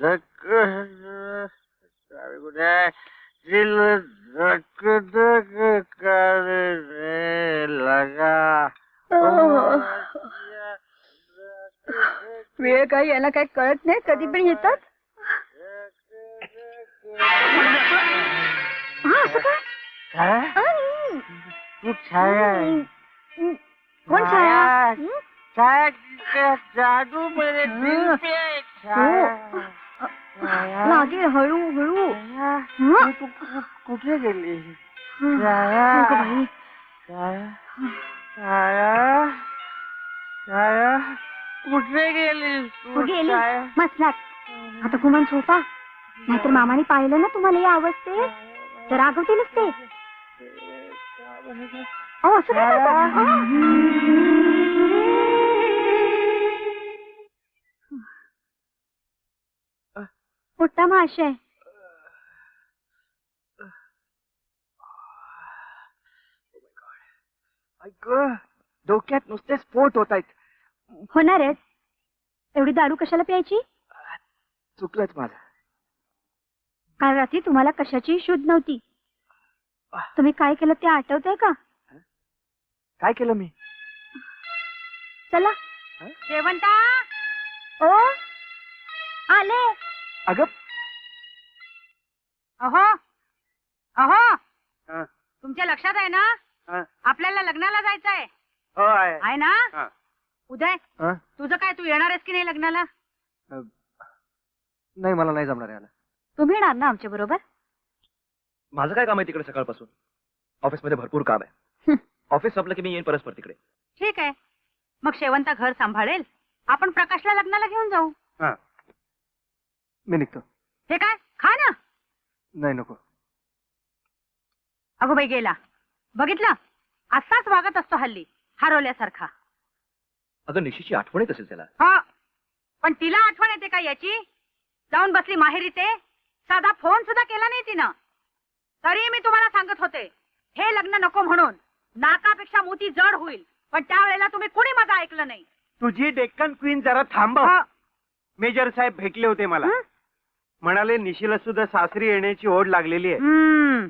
धक? दिल धक धक करने लगा वेळ काही यांना काही कळत नाही कधी पण येतात हा, असं काय? काय. तू छाया आहे. कोण छाया हं? छाया का जादू है, छाया छाया. लागेल हळू हळू? तू कुठे गेली. छाया नको बाई. छाया छाया छाया कुठे गेली गेली मसलात आता कुमान झोपा नाहीतर मामाने पाहिलं ना तुम्हाला या अवस्थेत तर रागवतीलच ते अहो असं काय करता? अहो. मोठा आहे. ऐक डोक्यात नुसते स्फोट होत आहेत. होणारच एवढी दारू कशाला प्यायची? चुकलंच माझं. काल रात्री तुम्हाला कशाची शुद्ध नव्हती. तुम्ही काय केलं ते आठवतंय का? काय केलं मी? चला? शेवंता ओ आले. अगं. अहो. अहो. तुमच्या लक्षात आहे ना. आपल्याला लग्नाला जायचंय. हो आहे आहे ना. उदय? तुझं काय तू येणार आहेस की नाही लग्नाला? नाही मला नाही जमणार याला तुम्ही येणार ना आमच्या बरोबर? माझं काय काम आहे तिकडे सकाळपासून? ऑफिसमध्ये भरपूर काम आहे. ऑफिस संपलं की मी येईन परस्पर तिकडे. ठीक आहे. मग शेवंता घर सांभाळेल. आपण प्रकाशला लग्नाला घेऊन जाऊ. हा. मी निघतो. हे काय? खा ना. नाही नको. अगो बाई गेला. बघितलं? असाच वागत असतो हल्ली हरवल्यासारखा. अगं निशीची आठवण येत असेल त्याला. हा. पण तिला आठवण येते का याची? जाऊन बसली माहेरी ते. साधा फोन सुद्धा केला नाही तिनं. तरी मी तुम्हाला सांगत होते हे लग्न नको म्हणून. नाकापेक्षा मोती जड होईल. पण त्यावेळेला तुम्ही कुणी माझं ऐकलं नाही? तुझी डेक्कन क्वीन जरा थांबव. हा. मेजर साहेब भेटले होते मला. हं? म्हणाले निशिला सुद्धा सासरी येण्याची ओढ लागलेली आहे. हम्म.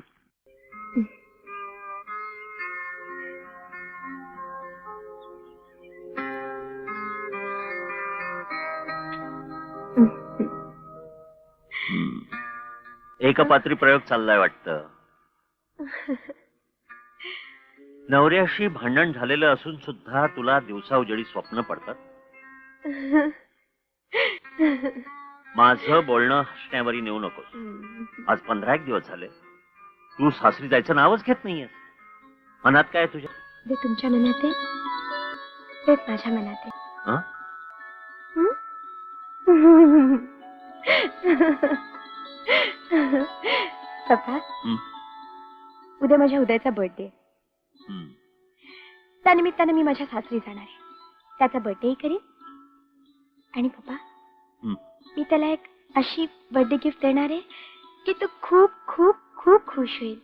एकपात्री प्रयोग चाललाय वाटतं. नवऱ्याशी भांडण झालेलं असून सुद्धा तुला दिवसा उजळी स्वप्न पडतात? माझं बोलणं हसण्यावरी नेऊ नकोस. आज पंधरा एक दिवस झाले. तू सासरी जायचं नावच घेत नाहीयेस. मनात काय आहे तुझ्या? जे तुमच्या मनात आहे तेच माझ्या मनात आहे. हं? पप्पा हं. उद्या माझ्या उद्याचा बर्थडे हम्म. त्यानिमित्तानं मी माझ्या सासरी जाणार आहे. त्याचा बर्थडेही करीन. आणि पप्पा हं. मी त्याला एक अशी बर्थडे गिफ्ट देणार आहे की तो खूप खूप खूप खुश होईल.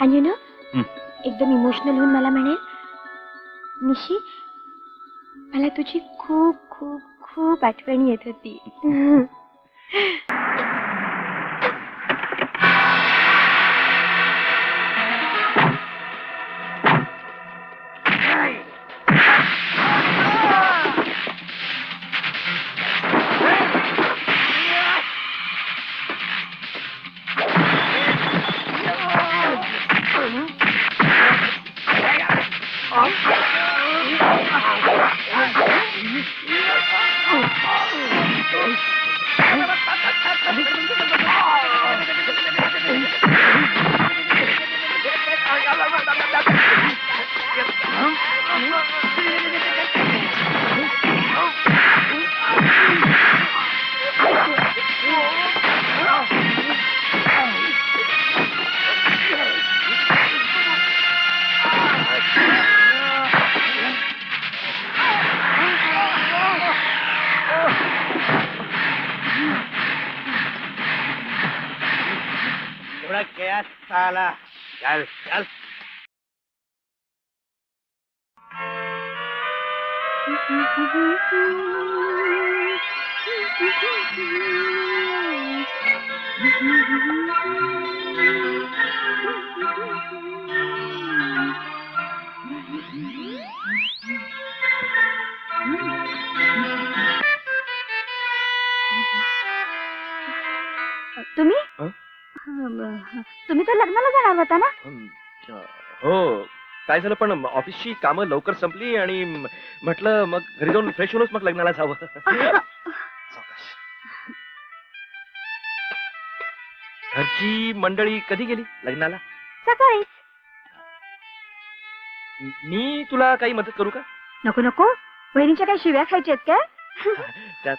आणि यु नो. एकदम इमोशनल होऊन मला म्हणेल निशी मला तुझी खूप खूप खूप आठवण येत होती एवढा गॅस आला. चल चल. तुम्ही? तुम्ही तर लग्नाला जाणार होता ना? हं, काय झालं पण ऑफिसची कामं लवकर संपली आणि म्हटलं मग घरी जाऊन फ्रेश होऊनच मग लग्नाला जावं. घरची मंडळी कधी गेली लग्नाला? सकाळी. मी तुला काही मदत करू का? नको नको. बहिणीच्या काही शिव्या खायच्या आहेत काय? त्यात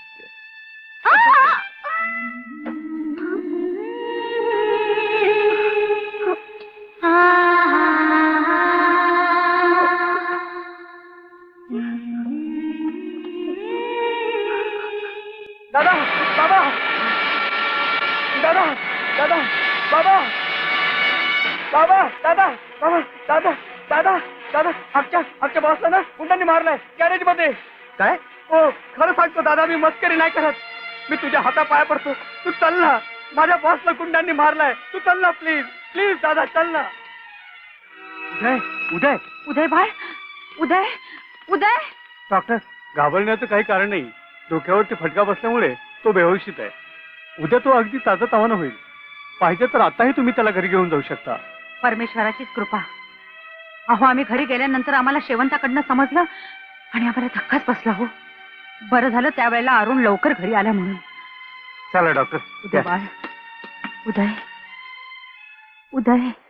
दादा बाबा दादा दादा बाबा बाबा दादा बाबा दादा दादा दादा. आमच्या आमच्या बॉसला ना गुंडांनी मारलाय गॅरेजमध्ये. काय? हो खरं सांगतो दादा मी मस्करी नाही करत. मी तुझ्या हाता पाया पडतो. तू चल ना. माझ्या बॉसला गुंडांनी मारलाय. तू चल ना प्लीज प्लीज दादा चल ना. उदय उदय. उदय बाळ उदय उदय. डॉक्टर घाबरण्याचं काही कारण नाही. डोक्यावरती फटका बसल्यामुळे तो बेहोशीत आहे. उद्या तो अगदी ताजा तवाना होईल. पाहिजे तर आताही तुम्ही त्याला घरी घेऊन जाऊ शकता. परमेश्वराचीच कृपा. अहो आम्ही घरी गेल्यानंतर आम्हाला शेवंताकडनं समजलं आणि आम्हाला धक्काच बसला हो. बरं झालं त्यावेळेला अरुण लवकर घरी आला म्हणून. चला डॉक्टर. उदय बाळ उदय उदय.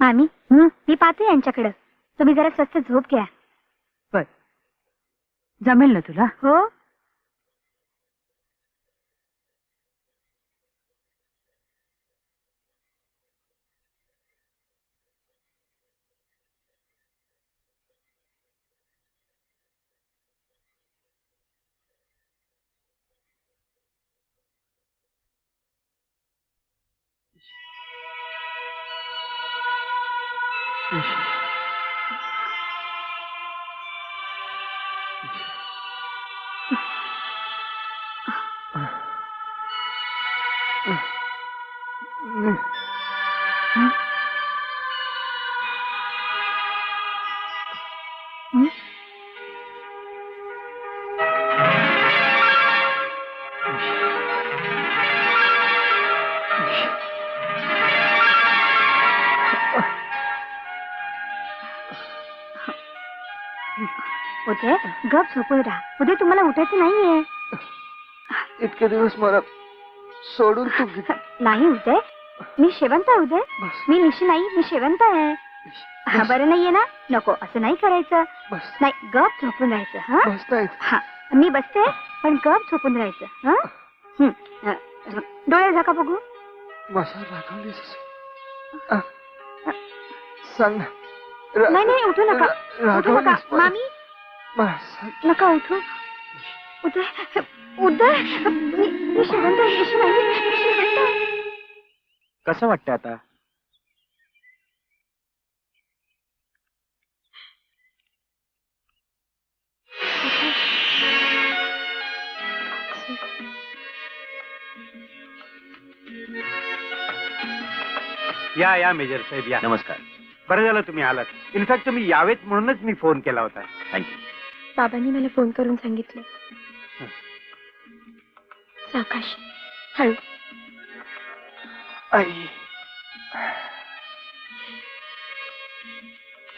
मामी मी पाहते यांच्याकडं. तुम्ही जरा स्वस्त झोप घ्या. बर. जमेल ना तुला? हो. よいしょ。Mm-hmm. गप झोपून राहा. उदय तुम्हाला उठायचं नाहीये. इतके दिवस मला सोडून तू नाही उदय. मी शेवंत आहे उदय. बस. मी निशी नाही मी शेवंत आहे. हा बरं नाहीये ना? नको असं नाही करायचं. बस. नाही गप झोपून राहायचं हा? बस नाही हा मी बसते पण गप झोपून राहायचं हा? हं. अ, डोळे झाका बघू. माझा रागवलीस आ, सांग ना. रा- नाही नाही उठू नका. रा- उठू नका. रागवलीस मला. मामी. नका उठू उदय उदय मी मी शेवंत आहे निशी नाही मी शेवंत आहे. कसं वाटतंय आता? या या मेजर साहेब या. नमस्कार. बरं झालं तुम्ही आलात. इनफॅक्ट तुम्ही यावेत म्हणूनच मी फोन केला होता. थँक्यू बाबांनी मला फोन करून सांगितलं. सावकाश हळू. आई.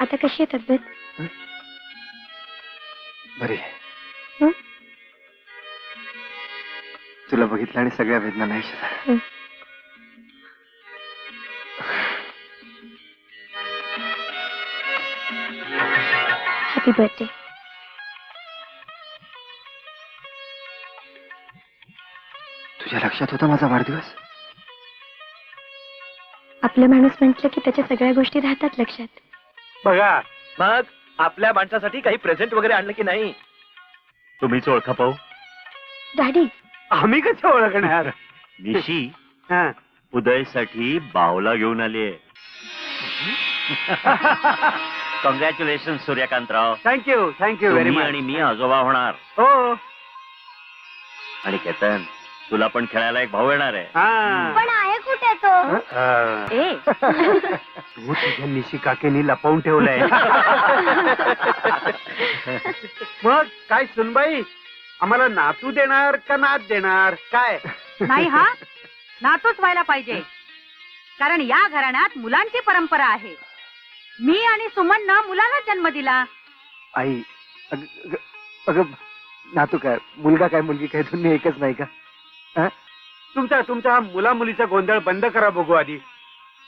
आता कशी आहे तब्येत? बरे? तुला बघितलं आणि सगळ्या वेदना नाही. हॅपी बर्थडे तुझ्या लक्षात होता माझा वाढदिवस? आपलं माणूस म्हटलं की त्याच्या सगळ्या गोष्टी राहतात लक्षात. बघा. मग आपल्या माणसासाठी काही प्रेझेंट वगैरे आणलं की नाही? तुम्हीच ओळखा पाहू. डॅडी. आम्ही कसं ओळखणार? निशी हा. उदयसाठी बावला घेऊन आली congratulation Suryakantrao. Thank you thank you very तुम्ही मच आणि मी आजोबा होणार. हो. आणि केतन तुला पण खेळायला एक भाऊ येणार आहे. हा. पण आहे कुठे तो? हा. ए. तू तुझ्या निशी काकेनी लपवून ठेवलंय. मग काय सुनबाई? आम्हाला नातू देणार का नात देणार? काय? नाही हा. नातूच व्हायला पाहिजे. कारण या घराण्यात मुलांची परंपरा आहे. मी आणि सुमननं मुलाला जन्म दिला. आई अग अग- अगं नातू काय? मुलगा काय? मुलगी काय? दोन्ही एकच नाही का? तुमचा तुमचा हा मुला मुलीचा गोंधळ बंद करा बघू आधी.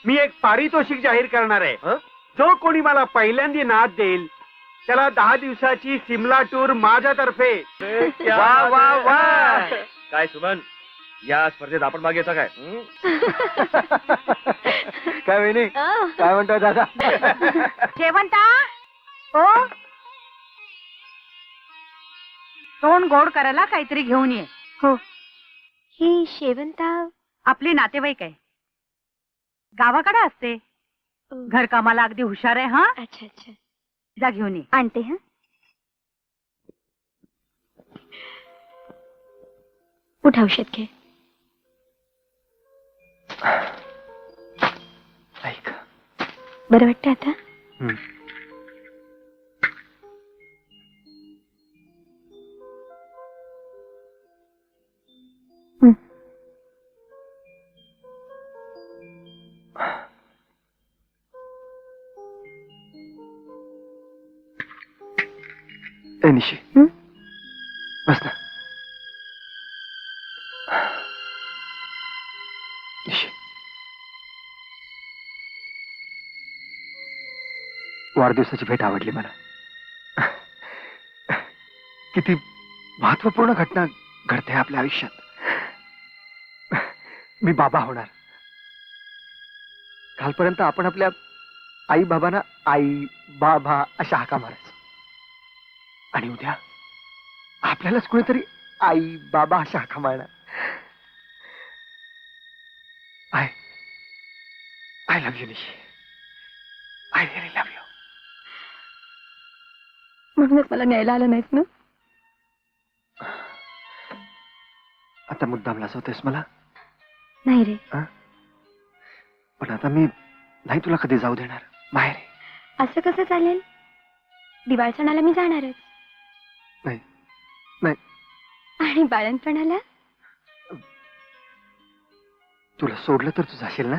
मी एक पारितोषिक जाहीर करणार आहे. हं? जो कोणी मला पहिल्यांदी नाद देईल त्याला दहा दिवसाची सिमला टूर माझ्यातर्फे. वा वा वा. काय सुमन या स्पर्धेत आपण भाग घेता काय? काय वहिनी? काय म्हणतोय दादा? शेवंता ओ तोंड गोड करायला काहीतरी घेऊन ये. हो. ही शेवंता आपली नातेवाईक आहे. गावाकडे असते. घरकामाला अगदी हुशार आहे हा? अच्छा अच्छा. जा घेऊन ये. आणते हा? उठ औषध घे. ऐक. बरं वाटतं आता. हं. बस ना वाढदिवसाची भेट आवडली मला. किती महत्त्वपूर्ण घटना घडते आपल्या आयुष्यात. मी बाबा होणार. कालपर्यंत आपण आपल्या आई बाबांना आई बाबा अशा हाका मारायचो. आणि उद्या आपल्यालाच कुणीतरी आई बाबा अशा हाका मारणार I I love you Nishi. I really love you म्हणूनच मला न्यायला आलं नाहीस ना? आता मुद्दाम लाजवतेस मला? नाही रे. पण आता मी नाही तुला कधी जाऊ देणार. बाहेर ये. असं कसं चालेल? दिवाळ सणाला मी जाणारच आणि बाळणपणाला तुला सोडलं तर तू जाशील ना?